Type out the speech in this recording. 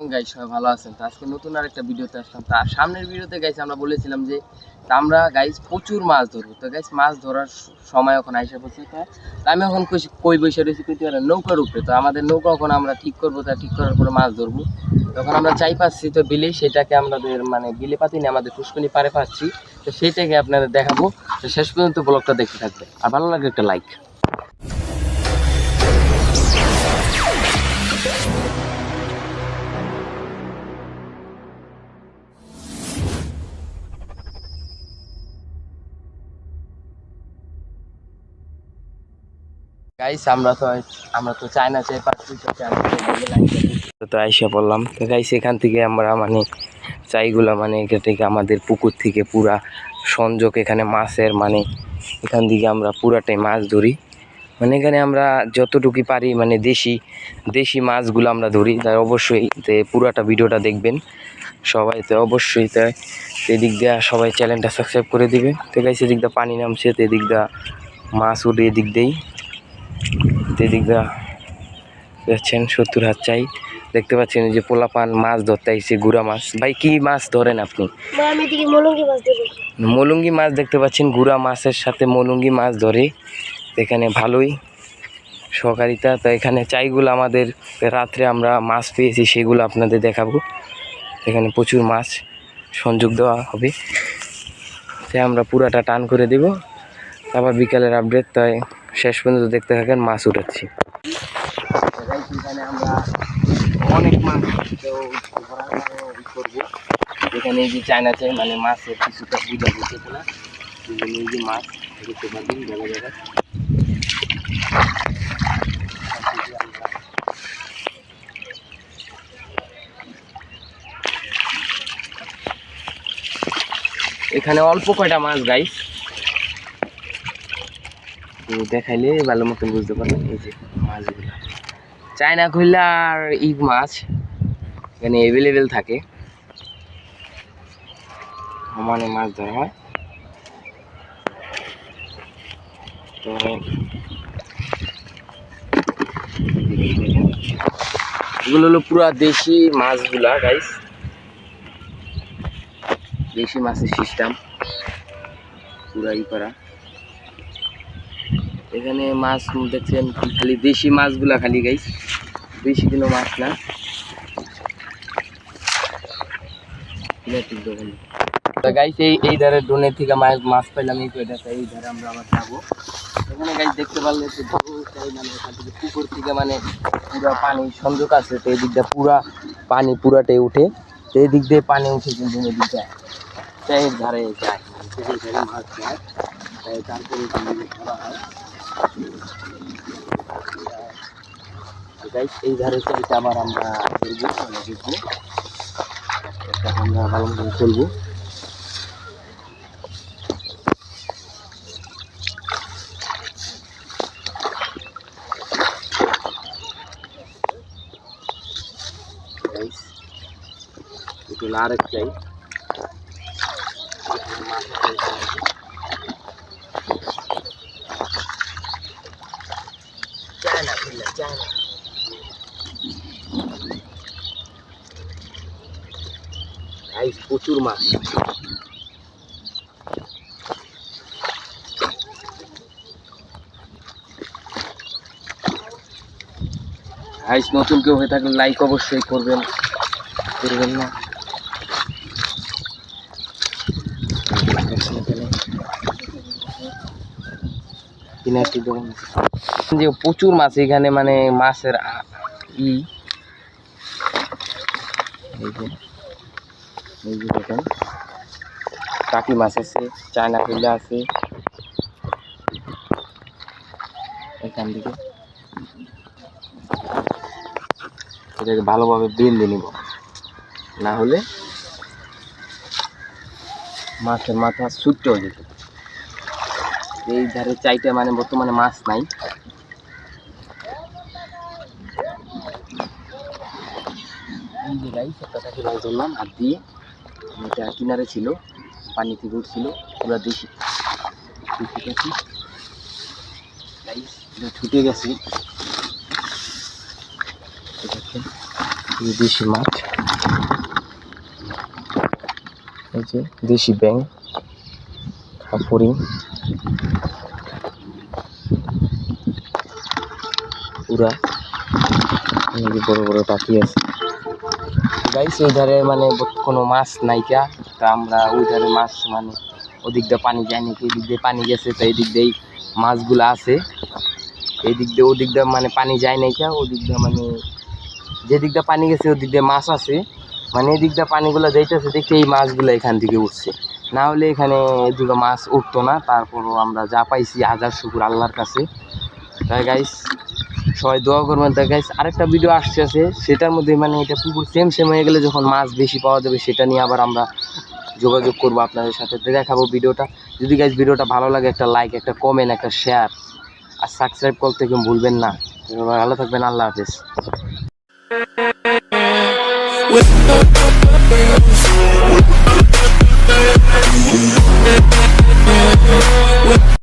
Guys সবাই ভালো আছেন? তো আজকে নতুন আর একটা ভিডিওতে আসলাম। তার সামনের ভিডিওতে গাইস আমরা বলেছিলাম যে আমরা গাইস প্রচুর মাছ ধরবো। তো গাইস মাছ ধরার সময় এখন আইসা পড়ছে, তো আমি এখন কই বসে রয়েছি কইতে নৌকার উপরে। তো আমাদের নৌকা এখন আমরা ঠিক করব, তা ঠিক করার পরে মাছ ধরবো। তখন আমরা চাই পাচ্ছি তো বিলে সেটাকে আমাদের মানে বিলে পাতি না আমাদের পুষ্কনি পারে পাচ্ছি। তো সেইটাকে আপনাদের দেখাবো। তো শেষ পর্যন্ত ব্লগটা দেখতে থাকবে আর ভালো লাগে একটা লাইক গাইস আমরা তো আমরা তো চাই চায়না চাই বলে তো আইসা গাইস এখান থেকে আমরা মানে চাইগুলা মানে এখান থেকে আমাদের পুকুর থেকে পুরা সংযোগ এখানে মাছের মানে এখান থেকে আমরা পুরাটাই মাছ ধরি। মানে এখানে আমরা যতটুকু পারি মানে দেশি দেশি মাছগুলো আমরা ধরি। তাই অবশ্যই পুরাটা ভিডিওটা দেখবেন। সবাই তো অবশ্যই তাই এদিক দিয়ে সবাই চ্যানেলটা সাবস্ক্রাইব করে দিবে তো গাইস এদিক দিয়ে পানি নামছে, তো এদিক দিয়ে মাছ উঠে এদিক দিয়েই। দিয়ে দেখছেন সত্তর হাত চাই। দেখতে পাচ্ছেন যে পোলাপান মাছ ধরতে আইছে গুড়া মাছ। ভাই কি মাছ ধরেন আপনি? দিকে মলঙ্গি মাছ দেবো মলুঙ্গি মাছ দেখতে পাচ্ছেন গুড়া মাছের সাথে মলুঙ্গি মাছ ধরে। এখানে ভালোই সহকারিতা। তো এখানে চাইগুলো আমাদের রাত্রে আমরা মাছ পেয়েছি সেগুলো আপনাদের দেখাবো। এখানে প্রচুর মাছ সংযোগ দেওয়া হবে। তাই আমরা পুরাটা টান করে দেব। আবার বিকালের আপডেট তাই শেষ পর্যন্ত দেখতে থাকেন মাছ উঠাচ্ছি করব। এখানে এই যে চায়না চাই মানে মাছের কিছুটা এই যে মাছ, দেখতে এখানে অল্প কয়টা মাছ গাইস দেখাইলে ভালো মতন বুঝতে পারবেন এই যে মাছগুলো। চায়না কইলা আর ইগ মাছ, এখানে অ্যাভেলেবেল থাকে। সমানে মাছ ধরা হয়। তো এগুলো হলো পুরা দেশি মাছগুলা গাইস দেশি মাছের সিস্টেম পুরা ই করা। এখানে মাছ দেখছেন, খালি দেশি মাছগুলা খালি গাইস। বেশি কোনো মাছ না। গাইস, এই এই ধারে ডোনের থেকে মাছ মাছ পাইলাম, এই ধারে আমরা আবার যাব। এখানে গাইস দেখতে পারলে মানে পুকুর থেকে মানে পুরা পানি সংযোগ আছে, তো এই দিক দিয়ে পুরা পানি পুরাটাই উঠে। তো এই দিক দিয়ে পানি উঠে কিন্তু চায়ের ধারে যায়। মাছ যায়। তারপরে হয়। এই ধারে চাইতে আবার আমরা মানে দেখব আমরা ভালো মতো খুলবো গাইস একটু নারক চাই চায় না প্রচুর মাছ গাইস নতুন কেউ হয়ে থাকলে লাইক অবশ্যই করবেন। করবেন না। দোকান যে প্রচুর মাছ এখানে মানে মাছের ই। এই টাকি মাছ আছে, চায়না কইলা আছে। এখান থেকে। এটাকে ভালোভাবে বেঁধে নিব। না হলে মাছের মাথা ছুটতে হয়ে যেত। এই ধারে চাইটা মানে বর্তমানে মাছ নাই এই যে মাছ ধরলাম হাত দিয়ে এটা কিনারে ছিল, পানি থেকে উঠছিল, পুরা কাঠি এটা ছুটে গেছে। দেখতে দেশি মাছ এই যে দেশি ব্যাং ফরিং পুরা বড় বড় পাখি আছে। গাইস ওই ধারে মানে কোনো মাছ নাইকা তা আমরা ওই ধারে মাছ মানে ওদিক দিয়ে পানি যায় নাকি, এদিক দিয়ে পানি গেছে, তো এদিক দিয়েই মাছগুলো আছে। এদিক দিয়ে ওদিক দিয়ে মানে পানি যায় নাইকা ওদিক দিয়ে মানে যেদিক দিয়ে পানি গেছে, ওদিক দিয়ে মাছ আছে। মানে এদিক দিয়ে পানিগুলো যাইতেছে দেখে এই মাছগুলো এখান থেকে উঠছে। না হলে এখানে এদিকে মাছ উঠতো না, তারপরও আমরা যা পাইছি, হাজার শুকুর আল্লাহর কাছে। তাই গাইস সবাই দোয়া করবেন। তা গাইস আরেকটা ভিডিও আসছে আছে, সেটার মধ্যে মানে এটা পুকুর সেম সেম হয়ে গেলে যখন মাছ বেশি পাওয়া যাবে, সেটা নিয়ে আবার আমরা যোগাযোগ করব আপনাদের সাথে। দেখাবো ভিডিওটা যদি গাইস ভিডিওটা ভালো লাগে, একটা লাইক একটা কমেন্ট একটা শেয়ার আর সাবস্ক্রাইব করতে কেউ ভুলবেন না। ভালো থাকবেন, আল্লাহ হাফেজ।